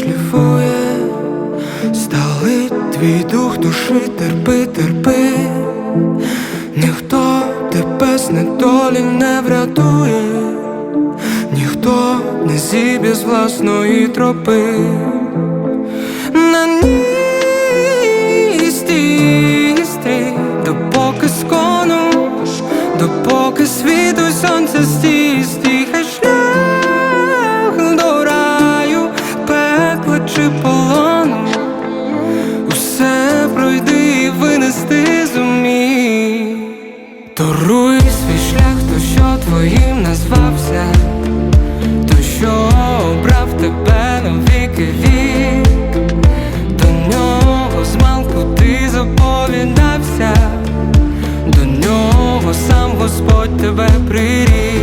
шліфує, стали твій дух душі, терпи, терпи, ніхто тебе з недолі не врятує, ніхто не зіб'є з власної тропи. На ній допоки скону, допоки світу сонце стій. пройди і винести зумій Торуй свій шлях, то що твоїм назвався, то що обрав тебе на віки вік, до нього змалку ти заповідався, до нього сам Господь тебе приріг.